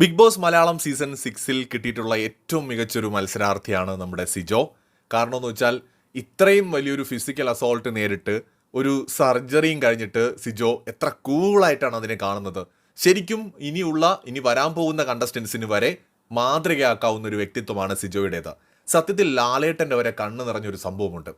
Big boss Malayalam season സിക്സിൽ കിട്ടിയിട്ടുള്ള ഏറ്റവും മികച്ചൊരു മത്സരാർത്ഥിയാണ് നമ്മുടെ സിജോ. കാരണം എന്ന് വെച്ചാൽ ഇത്രയും വലിയൊരു ഫിസിക്കൽ അസോൾട്ട് നേരിട്ട് ഒരു സർജറിയും കഴിഞ്ഞിട്ട് സിജോ എത്ര കൂളായിട്ടാണ് അതിനെ കാണുന്നത്. ശരിക്കും ഇനിയുള്ള ഇനി വരാൻ പോകുന്ന കണ്ടസ്റ്റൻസിന് വരെ മാതൃകയാക്കാവുന്ന ഒരു വ്യക്തിത്വമാണ് സിജോയുടേത്. സത്യത്തിൽ ലാലേട്ടന്റെ വരെ കണ്ണ് നിറഞ്ഞൊരു സംഭവമുണ്ട്.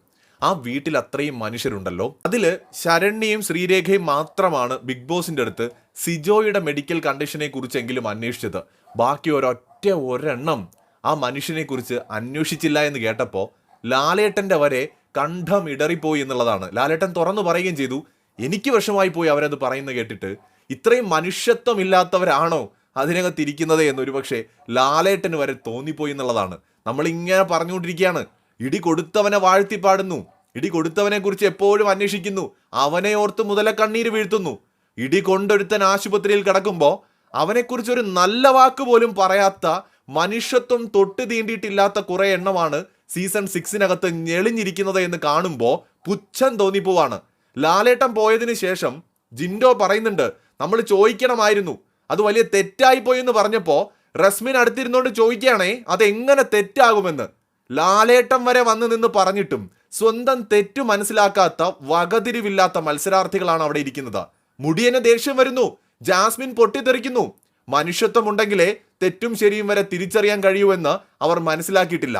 ആ വീട്ടിൽ അത്രയും മനുഷ്യരുണ്ടല്ലോ. അതിൽ ശരണ്യയും ശ്രീരേഖയും മാത്രമാണ് ബിഗ് ബോസിന്റെ അടുത്ത് സിജോയുടെ മെഡിക്കൽ കണ്ടീഷനെ കുറിച്ചെങ്കിലും അന്വേഷിച്ചത്. ബാക്കി ഒരൊറ്റ ഒരെണ്ണം ആ മനുഷ്യനെ കുറിച്ച് അന്വേഷിച്ചില്ല എന്ന് കേട്ടപ്പോൾ ലാലേട്ടന്റെ വരെ കണ്ഠം ഇടറിപ്പോയി എന്നുള്ളതാണ്. ലാലേട്ടൻ തുറന്നു പറയുകയും ചെയ്തു എനിക്ക് വിഷമായി പോയി അവരത് പറയുന്നത് കേട്ടിട്ട്. ഇത്രയും മനുഷ്യത്വമില്ലാത്തവരാണോ അതിനകത്ത് ഇരിക്കുന്നത് എന്നൊരു പക്ഷേ ലാലേട്ടന് വരെ തോന്നിപ്പോയി എന്നുള്ളതാണ്. നമ്മൾ ഇങ്ങനെ പറഞ്ഞുകൊണ്ടിരിക്കുകയാണ്. ഇടി കൊടുത്തവനെ വാഴ്ത്തി പാടുന്നു. ഇടി കൊടുത്തവനെ കുറിച്ച് എപ്പോഴും അന്വേഷിക്കുന്നു. അവനെ ഓർത്ത് മുതല കണ്ണീര് വീഴ്ത്തുന്നു. ഇടി കൊണ്ടൊരുത്തൻ ആശുപത്രിയിൽ കിടക്കുമ്പോൾ അവനെക്കുറിച്ച് ഒരു നല്ല വാക്ക് പോലും പറയാത്ത മനുഷ്യത്വം തൊട്ട് തീണ്ടിയിട്ടില്ലാത്ത കുറെ എണ്ണമാണ് സീസൺ സിക്സിനകത്ത് ഞെളിഞ്ഞിരിക്കുന്നത് എന്ന് കാണുമ്പോൾ പുച്ഛം തോന്നിപ്പോവാണ്. ലാലേട്ടൻ പോയതിന് ശേഷം ജിൻഡോ പറയുന്നുണ്ട് നമ്മൾ ചോദിക്കണമായിരുന്നു. അത് വലിയ തെറ്റായിപ്പോയി എന്ന് പറഞ്ഞപ്പോൾ റസ്മിൻ അടുത്തിരുന്നോണ്ട് ചോദിക്കുകയാണേ അതെങ്ങനെ തെറ്റാകുമെന്ന്. ലാലേട്ടം വരെ വന്ന് നിന്ന് പറഞ്ഞിട്ടും സ്വന്തം തെറ്റു മനസ്സിലാക്കാത്ത വകതിരിവില്ലാത്ത മത്സരാർത്ഥികളാണ് അവിടെ ഇരിക്കുന്നത്. മുടിയന് ദേഷ്യം വരുന്നു. ജാസ്മിൻ പൊട്ടിത്തെറിക്കുന്നു. മനുഷ്യത്വം ഉണ്ടെങ്കിലേ തെറ്റും ശരിയും വരെ തിരിച്ചറിയാൻ കഴിയൂവെന്ന് അവർ മനസ്സിലാക്കിയിട്ടില്ല.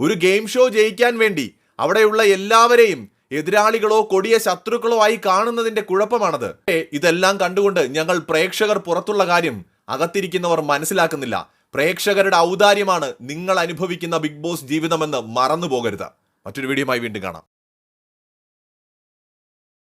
ഒരു ഗെയിം ഷോ ജയിക്കാൻ വേണ്ടി അവിടെയുള്ള എല്ലാവരെയും എതിരാളികളോ കൊടിയ ശത്രുക്കളോ ആയി കാണുന്നതിന്റെ കുഴപ്പമാണത്. ഇതെല്ലാം കണ്ടുകൊണ്ട് ഞങ്ങൾ പ്രേക്ഷകർ പുറത്തുള്ള കാര്യം അകത്തിരിക്കുന്നവർ മനസ്സിലാക്കുന്നില്ല. പ്രേക്ഷകരുടെ ഔദാര്യമാണ് നിങ്ങൾ അനുഭവിക്കുന്ന ബിഗ് ബോസ് ജീവിതമെന്ന് മറന്നു പോകരുത് മറ്റൊരു വീഡിയോയുമായി വീണ്ടും കാണാം.